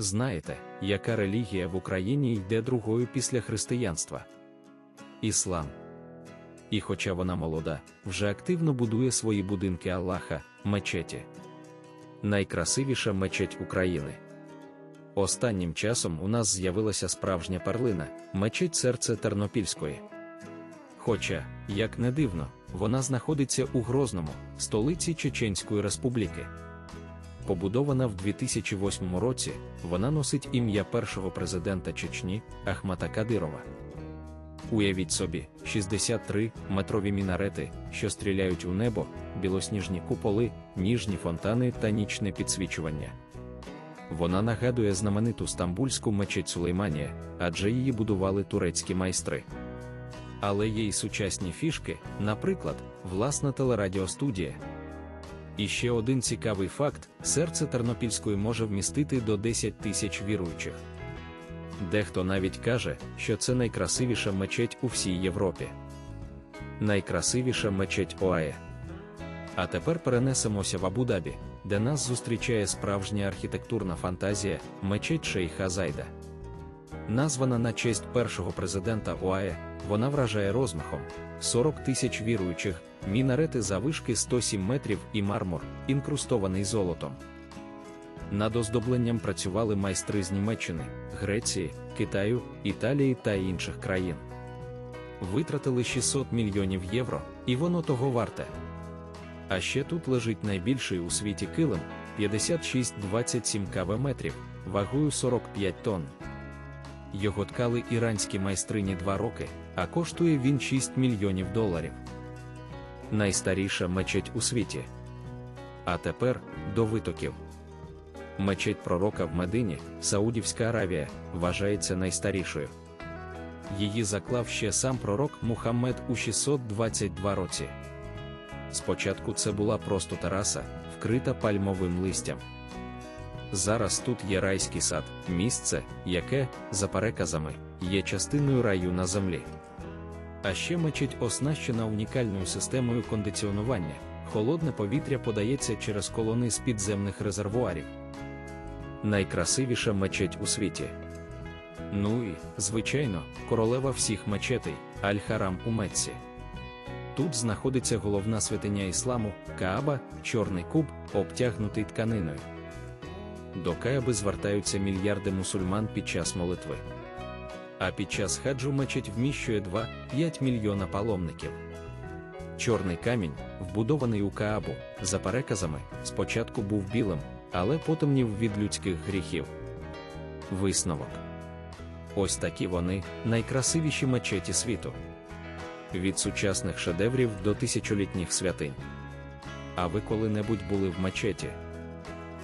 Знаєте, яка релігія в Україні йде другою після християнства? Іслам. І хоча вона молода, вже активно будує свої будинки Аллаха, мечеті. Найкрасивіша мечеть України. Останнім часом у нас з'явилася справжня перлина мечеть серце Тернопільської. Хоча, як не дивно, вона знаходиться у Грозному, столиці Чеченської Республіки. Побудована в 2008 році, вона носить ім'я першого президента Чечні Ахмата Кадирова. Уявіть собі, 63 метрові мінарети, що стріляють у небо, білосніжні куполи, ніжні фонтани та нічне підсвічування. Вона нагадує знамениту стамбульську мечеть Сулейманія, адже її будували турецькі майстри. Але є й сучасні фішки, наприклад, власна телерадіостудія. І ще один цікавий факт: серце Тернопільської може вмістити до 10 тисяч віруючих. Дехто навіть каже, що це найкрасивіша мечеть у всій Європі. Найкрасивіша мечеть ОАЕ. А тепер перенесемося в Абу-Дабі, де нас зустрічає справжня архітектурна фантазія мечеть Шейха Зайда. Названа на честь першого президента ОАЕ, вона вражає розмахом 40 тисяч віруючих, мінарети завишки 107 метрів і мармур, інкрустований золотом. Над оздобленням працювали майстри з Німеччини, Греції, Китаю, Італії та інших країн. Витратили 600 мільйонів євро, і воно того варте. А ще тут лежить найбільший у світі килим 56-27 кв метрів, вагою 45 тонн. Його ткали іранські майстрині два роки, а коштує він 6 мільйонів доларів. Найстаріша мечеть у світі. А тепер до витоків. Мечеть пророка в Медині, Саудівська Аравія, вважається найстарішою. Її заклав ще сам пророк Мухаммед у 622 році. Спочатку це була просто тераса, вкрита пальмовим листям. Зараз тут є райський сад, місце, яке, за переказами, є частиною раю на землі. А ще мечеть оснащена унікальною системою кондиціонування, холодне повітря подається через колони з підземних резервуарів. Найкрасивіша мечеть у світі. Ну і, звичайно, королева всіх мечетей Аль-Харам у Мецці. Тут знаходиться головна святиня ісламу, Кааба, чорний куб, обтягнутий тканиною. До Кааби звертаються мільярди мусульман під час молитви. А під час хаджу мечеть вміщує 2-5 мільйона паломників. Чорний камінь, вбудований у Каабу, за переказами, спочатку був білим, але потемнів від людських гріхів. Висновок. Ось такі вони найкрасивіші мечеті світу. Від сучасних шедеврів до тисячолітніх святинь. А ви коли-небудь були в мечеті?